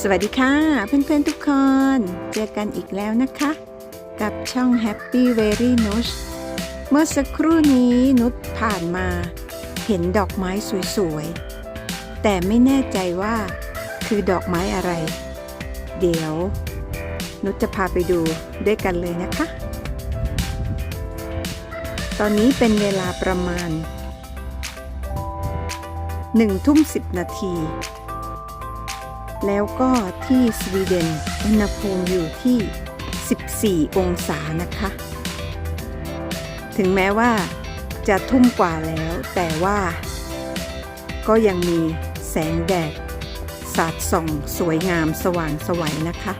สวัสดีค่ะ เพื่อนๆทุกคน เจอกันอีกแล้วนะคะ กับช่อง Happy Very Nush เมื่อสักครู่นี้นุชผ่านมา เห็นดอกไม้สวยๆ แต่ไม่แน่ใจว่าคือดอกไม้อะไร เดี๋ยว นุชจะพาไปดูด้วยกันเลยนะคะ ตอนนี้เป็นเวลาประมาณ1ทุ่ม10 นาที แล้วก็ที่สวีเดนอุณหภูมิอยู่ที่ 14 องศานะคะ ถึงแม้ว่าจะทุ่มกว่าแล้ว แต่ว่าก็ยังมีแสงแดดสาดส่องสวยงามสว่างสวัยนะคะ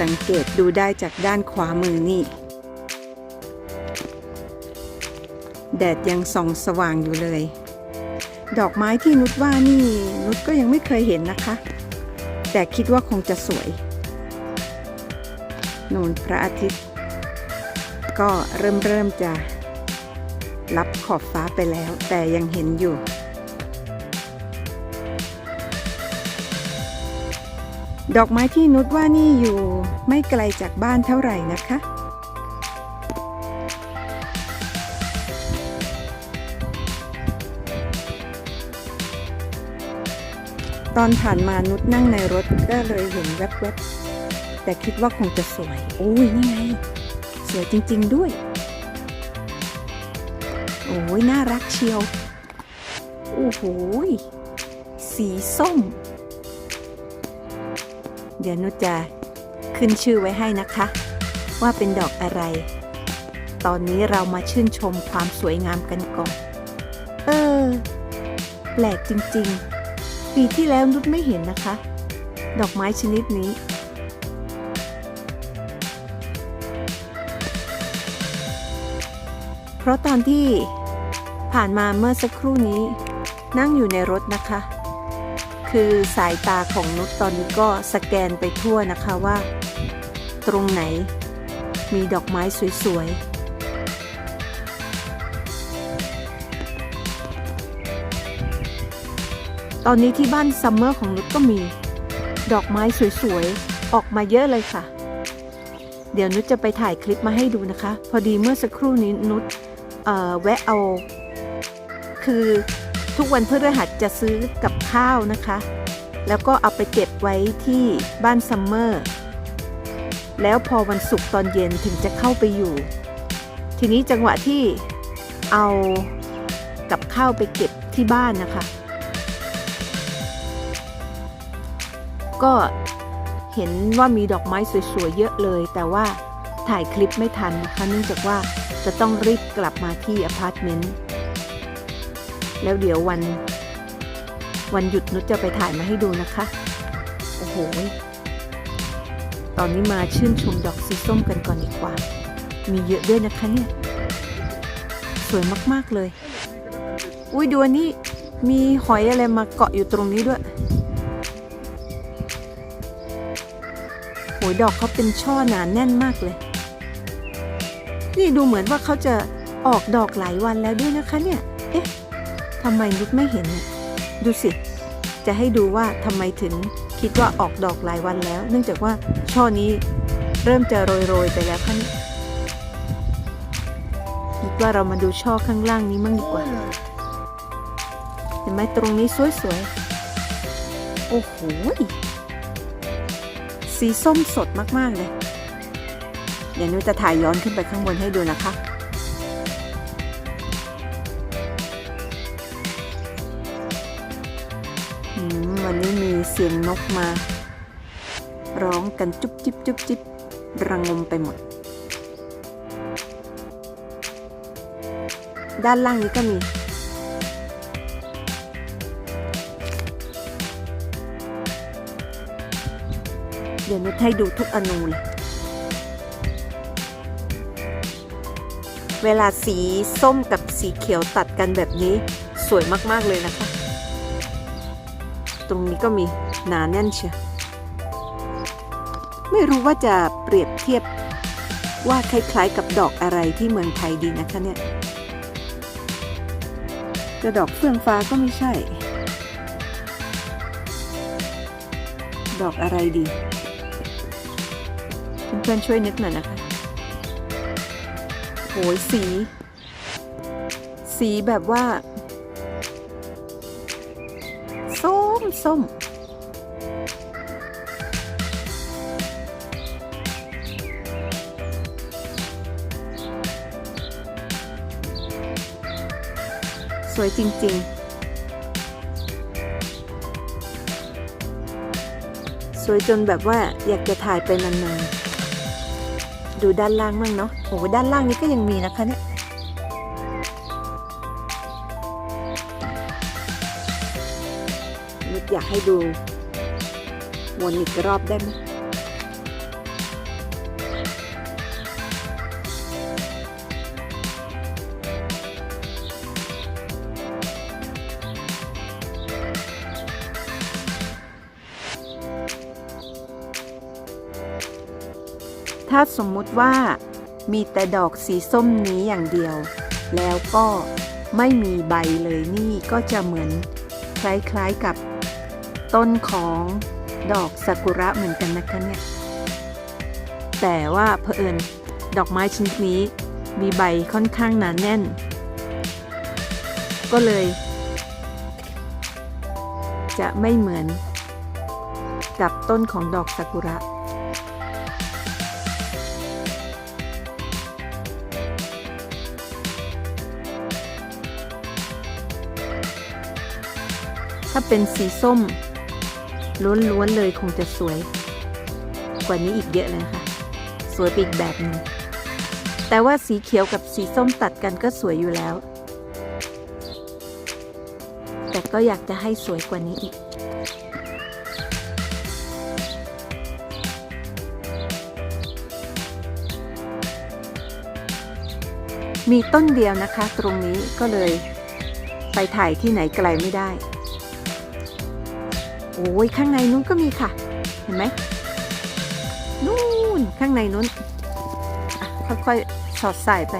สังเกตดูได้จากด้านขวามือนี่ แดดยังส่องสว่างอยู่เลย ดอกไม้ที่นุชว่านี่นุชก็ยังไม่เคยเห็นนะคะ แต่คิดว่าคงจะสวยนูนพระอาทิตย์ ก็เริ่มเริ่มจะรับขอบฟ้าไปแล้ว แต่ยังเห็นอยู่ ดอกไม้ที่นุชว่านี่อยู่ไม่ไกลจากบ้านเท่าไหร่นะคะ ตอนผ่านมานุชนั่งในรถก็เลยเห็นแวบๆ แต่คิดว่าคงจะสวย โอ้ยนี่ไง สวยจริง ๆด้วย โอ้ยน่ารักเชียว โอ้โหสีส้ม เดี๋ยวนุชจะขึ้นชื่อไว้ให้นะคะ ว่าเป็นดอกอะไร ตอนนี้เรามาชื่นชมความสวยงามกันก่อน เออ แปลกจริง ๆ ปีที่แล้วนุชไม่เห็นนะคะ ดอกไม้ชนิดนี้ เพราะตอนที่ผ่านมาเมื่อสักครู่นี้ นั่งอยู่ในรถนะคะ คือสายตาของนุชตอนนี้ก็สแกนไปทั่วนะคะว่า ตรงไหนมีดอกไม้สวยๆ ตอนนี้ที่บ้านซัมเมอร์ของนุชก็มี ดอกไม้สวยๆ ออกมาเยอะเลยค่ะ เดี๋ยวนุชจะไปถ่ายคลิปมาให้ดูนะคะ พอดีเมื่อสักครู่นี้นุชแวะเอา คือทุกวันพฤหัสจะซื้อกับข้าวนะคะ แล้วก็เอาไปเก็บไว้ที่บ้านซัมเมอร์แล้วพอวันศุกร์ตอนเย็นถึงจะเข้าไปอยู่ ทีนี้จังหวะที่เอากับข้าวไปเก็บที่บ้านนะคะ ก็เห็นว่ามีดอกไม้สวยๆเยอะเลย แต่ว่าถ่ายคลิปไม่ทันนะคะเนื่องจากว่าจะต้องรีบกลับมาที่อพาร์ตเมนต์แล้วเดี๋ยววัน วันหยุดนุชจะไปถ่ายมาให้ดูนะคะ โอ้โห ตอนนี้มาชื่นชมดอกสีส้มกันก่อนดีกว่า มีเยอะด้วยนะคะเนี่ย สวยมากๆเลย อุ้ยดูอันนี้มีหอยอะไรมาเกาะอยู่ตรงนี้ด้วย หยดอกเขาเป็นช่อหนาแน่นมากเลย นี่ดูเหมือนว่าเขาจะออกดอกหลายวันแล้วด้วยนะคะเนี่ย เอ๊ะทำไมนุชไม่เห็นเนี่ยดูสิ จะให้ดูว่าทำไมถึงคิดว่าออกดอกหลายวันแล้ว เนื่องจากว่าช่อนี้เริ่มจะโรยๆไปแล้วค่ะเนี่ยคิดว่าเรามาดูช่อข้างล่างนี้มั่งดีกว่า เห็นไหมตรงนี้สวยๆ โอ้โห สีส้มสดมาก ๆ เลย เดี๋ยวนุ้จะถ่ายย้อนขึ้นไปข้างบนให้ดูนะคะ วันนี้มีเสียงนกมา ร้องกันจุ๊บจิ๊บจุ๊บจิ๊บระงมไปหมด ด้านล่างนี้ก็มี เดี๋ยวนุชให้ดูทุกอนูเลย เวลาสีส้มกับสีเขียวตัดกันแบบนี้สวยมาก ๆ เลยนะคะ ตรงนี้ก็มีหนาแน่นเชียวไม่รู้ว่าจะเปรียบเทียบว่าคล้ายๆกับดอกอะไรที่เมืองไทยดีนะคะเนี่ยจะดอกเฟื่องฟ้าก็ไม่ใช่ ดอกอะไรดี เพื่อนๆช่วยนึกหน่อยนะคะโหยสี สีแบบว่า ส้มส้มสวยจริง ๆ สวยจนแบบว่าอยากจะถ่ายไปนานๆ ดูด้านล่างมั่งเนาะโอ้โหด้านล่างนี้ก็ยังมีนะคะเนี่ยนิดอยากให้ดูวนอีกรอบได้ไหม ถ้าสมมุติว่ามีแต่ดอกสีส้มนี้อย่างเดียว แล้วก็ไม่มีใบเลยนี่ก็จะเหมือนคล้ายๆกับต้นของดอกซากุระเหมือนกันนะคะเนี่ย แต่ว่าเผอิญดอกไม้ชนิดนี้มีใบค่อนข้างหนาแน่น ก็เลย จะไม่เหมือนกับต้นของดอกซากุระ ถ้าเป็นสีส้มล้วนๆเลยคงจะสวย กว่านี้อีกเยอะเลยค่ะ สวยปอีกแบบหนึงแต่ว่าสีเขียวกับสีส้มตัดกันก็สวยอยู่แล้ว แต่ก็อยากจะให้สวยกว่านี้อีก มีต้นเดียวนะคะตรงนี้ก็เลยไปถ่ายที่ไหนไกลไม่ได้ โอ้ยข้างในนู้นก็มีค่ะ เห็นไหมนู่นข้างในนู้นค่อยๆสอดใส่ไป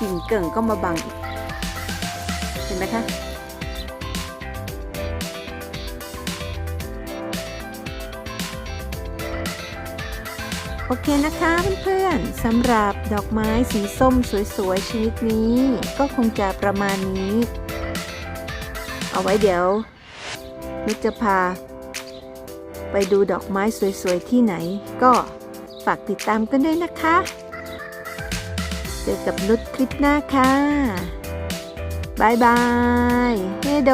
กิ่งเกิ่งก็มาบังอีกเห็นไหมคะโอเคนะคะเพื่อนๆสำหรับดอกไม้สีส้มสวยๆชนิดนี้ ก็คงจะประมาณนี้ เอาไว้เดี๋ยว นุชจะพา ไปดูดอกไม้สวยๆ ที่ไหน ก็ฝากติดตามกันด้วยนะคะ เจอกับนุชคลิปหน้าค่ะบายบาย เฮโด